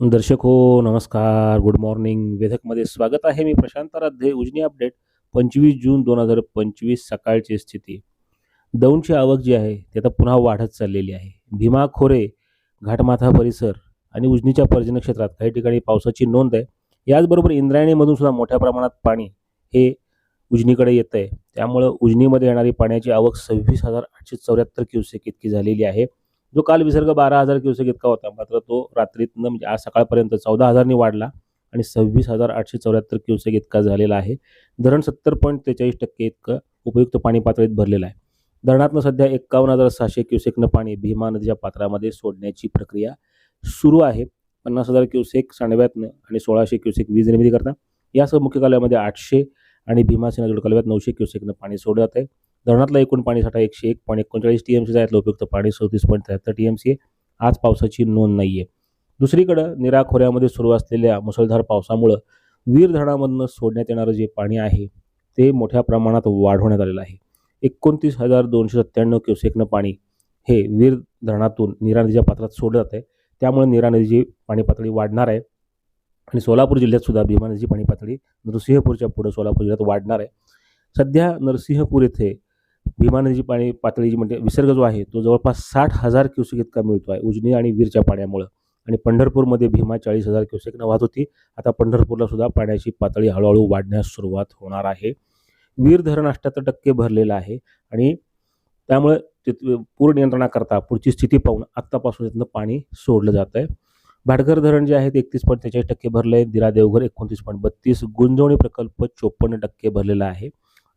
दर्शक हो नमस्कार. गुड मॉर्निंग वेधकमध्ये स्वागत आहे मी प्रशांत राध्ये उजनी अपडेट पंचवीस जून दोन हजार पंचवीस सकाळची स्थिती. दौंडची आवक जी आहे ती आता पुन्हा वाढत चाललेली आहे. भीमा खोरे घाटमाथा परिसर आणि उजनीच्या पर्जन्य क्षेत्रात काही ठिकाणी पावसाची नोंद आहे. याचबरोबर इंद्रायणीमधून सुद्धा मोठ्या प्रमाणात पाणी हे उजनीकडे येतं आहे. त्यामुळं उजनीमध्ये येणारी पाण्याची आवक सव्वीस हजार आठशे चौऱ्याहत्तर क्युसेक इतकी झालेली आहे. जो काल विसर्ग बारा हजार क्युसेक इतका होता मात्र तो रात्रीतनं म्हणजे आज सकाळपर्यंत चौदा हजारनी वाढला आणि सव्वीस हजार आठशे चौऱ्याहत्तर क्युसेक इतका झालेला आहे. धरण सत्तर पॉईंट त्रेचाळीस टक्के इतकं उपयुक्त पाणी पातळीत भरलेलं आहे. धरणातनं सध्या एक्कावन्न हजार सहाशे क्युसेकनं पाणी भीमा नदीच्या पात्रामध्ये सोडण्याची प्रक्रिया सुरू आहे. पन्नास हजार क्युसेक सांडव्यातनं आणि सोळाशे क्युसेक वीज निर्मिती करता यासह मुख्य कालव्यामध्ये आठशे आणि भीमा सिंहगड कालव्यात नऊशे क्युसेकनं पाणी सोडलं जात आहे. धरणातला एकूण पाणीसाठा एकशे एक पॉईंट एकोणचाळीस टी एम सीचा यातलं उपयुक्त पाणी सदतीस पॉईंट त्र्याहत्तर टी एम सी आज पावसाची नोंद नाही आहे दुसरीकडं निरा खोऱ्यामध्ये सुरू असलेल्या मुसळधार पावसामुळं वीर धरणामधनं सोडण्यात येणारं जे पाणी आहे ते मोठ्या प्रमाणात वाढवण्यात आलेलं आहे. एकोणतीस हजार दोनशे सत्त्याण्णव क्युसेकनं पाणी हे वीर धरणातून निरा नदीच्या पात्रात सोडलं जात आहे त्यामुळे निरा नदीची पाणी पातळी वाढणार आहे. आणि सोलापूर जिल्ह्यात सुद्धा भीमा नदीची पाणी पातळी नरसिंहपूरच्या पुढं सोलापूर जिल्ह्यात वाढणार आहे. सध्या नरसिंहपूर येथे भीमा नदीची पाणी पातळी जी म्हणजे विसर्ग जो आहे तो जवळपास साठ हजार क्युसेक इतका मिळतो आहे उजनी आणि वीरच्या पाण्यामुळं. आणि पंढरपूरमध्ये भीमा चाळीस हजार क्युसेकनं वाहत होती. आता पंढरपूरला सुद्धा पाण्याची पातळी हळूहळू वाढण्यास सुरुवात होणार आहे. वीर धरण अठ्ठ्याहत्तर टक्के भरलेलं आहे. आणि त्यामुळे तिथं पूर नियंत्रणाकरता पुढची स्थिती पाहून आत्तापासून तिथनं पाणी सोडलं जात आहे. भाटघर धरण जे आहे ते एकतीस पॉईंट त्रेचाळीस टक्के भरलं आहे दिरा देवघर एकोणतीस पॉईंट बत्तीस. गुंजवणी प्रकल्प चोपन्न टक्के भरलेला आहे.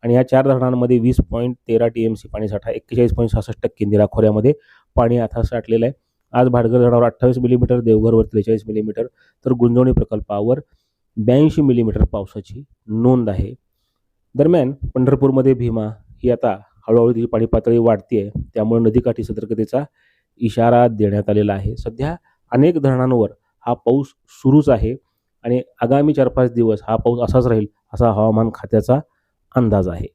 आणि या चार धरणांमध्ये वीस पॉईंट तेरा टी एम सी पाणीसाठा एक्केचाळीस पॉईंट सहासष्ट टक्के निरा खोऱ्यामध्ये पाणी आता साठलेलं आहे. आज भाडगर धरणावर अठ्ठावीस मिलीमीटर देवघरवर त्रेचाळीस मिलीमीटर तर गुंजवणी प्रकल्पावर ब्याऐंशी मिलीमीटर पावसाची नोंद आहे. दरम्यान पंढरपूरमध्ये भीमा ही आता हळूहळू तिची पाणी पातळी वाढते आहे त्यामुळे नदीकाठी सतर्कतेचा इशारा देण्यात आलेला आहे. सध्या अनेक धरणांवर हा पाऊस सुरूच आहे आणि आगामी चार पाच दिवस हा पाऊस असाच राहील असा हवामान खात्याचा अंदाज आहे.